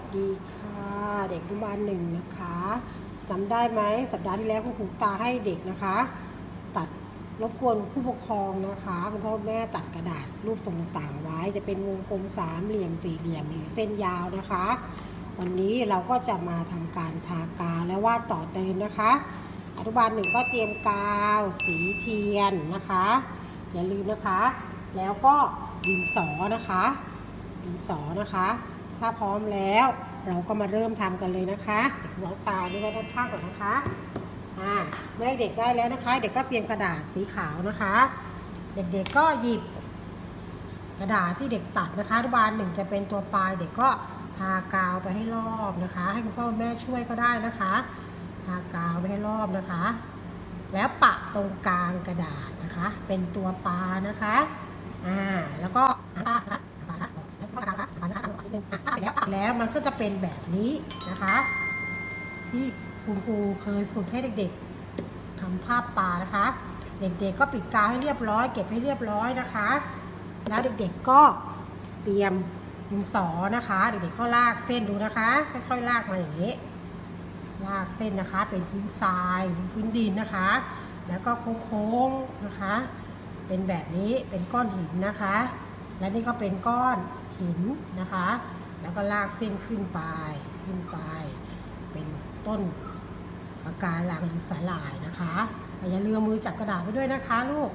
สดีค่ะ เด็กอนุบาลหนึ่งนะคะจำได้ไหมสัปดาห์ที่แล้วคุณครูตาให้เด็กนะคะ ตัดรบกวนผู้ปกครองนะคะคุณพ่อแม่ตัดกระดาษรูปทรงต่างๆไว้ จะเป็นวงกลมสามเหลี่ยมสี่เหลี่ยมหรือเส้นยาวนะคะ วันนี้เราก็จะมาทำการทากาวและวาดต่อเติมนะคะ อนุบาลหนึ่งก็เตรียมกาว สีเทียนนะคะ อย่าลืมนะคะ แล้วก็ดินสอนะคะดินสอนะคะ ถ้าพร้อมแล้ว เราก็มาเริ่มทำกันเลยนะคะเด็กน้องตานี่ไว้ด้านข้างก่อนนะคะอ่าเมื่อเด็กได้แล้วนะคะ เด็กก็เตรียมกระดาษสีขาวนะคะ เด็กๆก็หยิบ กระดาษที่เด็กตัดนะคะอนุบาลหนึ่งจะเป็นตัวปลายเด็กก็ทากาวไปให้รอบนะคะ ให้คุณพ่อคุณแม่ช่วยก็ได้นะคะ ทากาวไปให้รอบนะคะ แล้วปะตรงกลางกระดาษนะคะ เป็นตัวปลานะคะอ่าแล้วก็ปะนะปะนะแล้วก็ปะนะ นึงอะแล้วแล้วมันก็จะเป็นแบบนี้นะคะ ที่คุณครูเคยฝึกให้เด็กๆทำภาพปลานะคะ เด็กๆก็ปิดกาวให้เรียบร้อย เก็บให้เรียบร้อยนะคะ แล้วเด็กๆก็เตรียมดินสอนะคะ เด็กๆก็ลากเส้นดูนะคะ ค่อยๆลากมาอย่างนี้ ลากเส้นนะคะ เป็นพื้นทรายหรือพื้นดินนะคะ แล้วก็โค้งๆนะคะ เป็นแบบนี้เป็นก้อนหินนะคะ และนี่ก็เป็นก้อน หินนะคะ แล้วก็ลากเส้นขึ้นไปขึ้นไป เป็นต้นปะการังหรือสาหร่ายนะคะอย่าลืมมือจับกระดาษไปด้วยนะคะลูก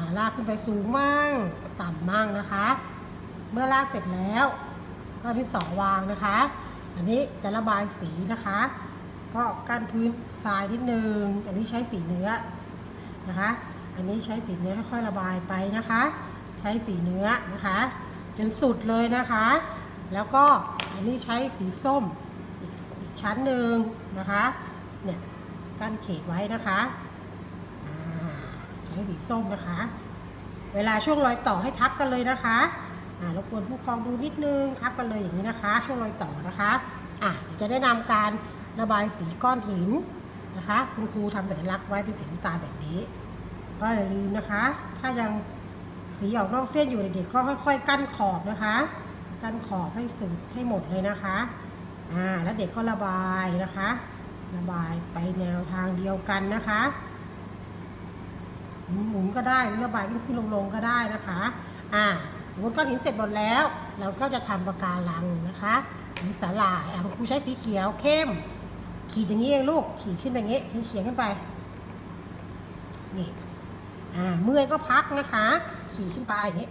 าลากขึ้นไปสูงมั่งต่ำมั่งนะคะ เมื่อลากเสร็จแล้วก็ที่สองวางนะคะ อันนี้จะระบายสีนะคะ ก็กั้นพื้นทรายนิดนึง อันนี้ใช้สีเนื้อนะคะ อันนี้ใช้สีเนื้อค่อยๆระบายไปนะคะ ใช้สีเนื้อนะคะ จนสุดเลยนะคะ แล้วก็อันนี้ใช้สีส้มอีกอีกชั้นหนึ่งนะคะ เนี่ยกั้นเขตไว้นะคะใช้สีส้มนะคะ เวลาช่วงรอยต่อให้ทับกันเลยนะคะอ่ารบกวนผู้ครองดูนิดนึงทับกันเลยอย่างนี้นะคะ ช่วงรอยต่อนะคะอะจะได้นำการระบายสีก้อนหินนะคะ คุณครูทำสัญลักษณ์ไว้เป็นสีน้ำตาลแบบนี้ ก็อย่าลืมนะคะ ถ้ายัง สีออกนอกเส้นอยู่เด็กๆก็ค่อย ๆ กั้นขอบนะคะ กั้นขอบให้สุดให้หมดเลยนะคะอ่าแล้วเด็กก็ระบายนะคะ ระบายไปแนวทางเดียวกันนะคะหมุนก็ได้ระบายขึ้นขึ้นลงๆก็ได้นะคะอ่าสมมติก้อนหินเสร็จหมดแล้ว เราก็จะทำปะการังนะคะหรือสาหร่ายอะคุณครูใช้สีเขียวเข้ม ขีดอย่างนี้เองลูก ขีดขึ้นไปอย่างนี้ขีดเฉียงขึ้นไปนี่อ่าเมื่อยก็พักนะคะ ขี่ขึ้นไปอย่างนี้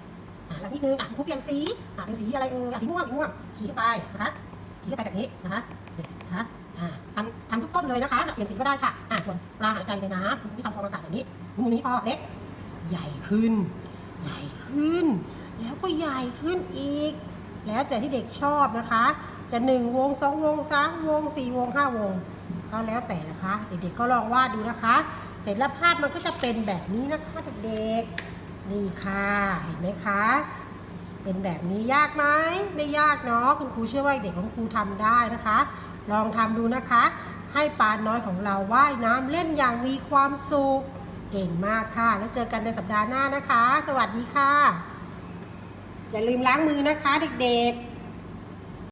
อ่าแล้วนิดนึงอะครูเปลี่ยนสีอ่าเป็นสีอะไรเออสีม่วงสีม่วงขี่ขึ้นไปนะคะขี่ขึ้นไปแบบนี้นะคะนี่นะคะอ่าทำทำทุกต้นเลยนะคะ เปลี่ยนสีก็ได้ค่ะอ่าส่วนปลาหายใจในน้ำคุณที่ทำฟองอากาศแบบนี้มือนี้พอเล็กใหญ่ขึ้น ใหญ่ขึ้น แล้วก็ใหญ่ขึ้นอีก แล้วแต่ที่เด็กชอบนะคะ จะหนึ่งวงสองวงสามวงสี่วงห้าวง ก็แล้วแต่นะคะ เด็กๆก็ลองวาดดูนะคะ เสร็จแล้วภาพมันก็จะเป็นแบบนี้นะคะเด็กๆ นี่ค่ะเห็นไหมคะ เป็นแบบนี้ยากไหมไม่ยากเนาะคุณครูเชื่อว่าเด็กของครูทำได้นะคะ ลองทำดูนะคะ ให้ปานน้อยของเราว่ายน้ำเล่นอย่างมีความสุขเก่งมากค่ะ แล้วเจอกันในสัปดาห์หน้านะคะ สวัสดีค่ะ อย่าลืมล้างมือนะคะเด็กๆ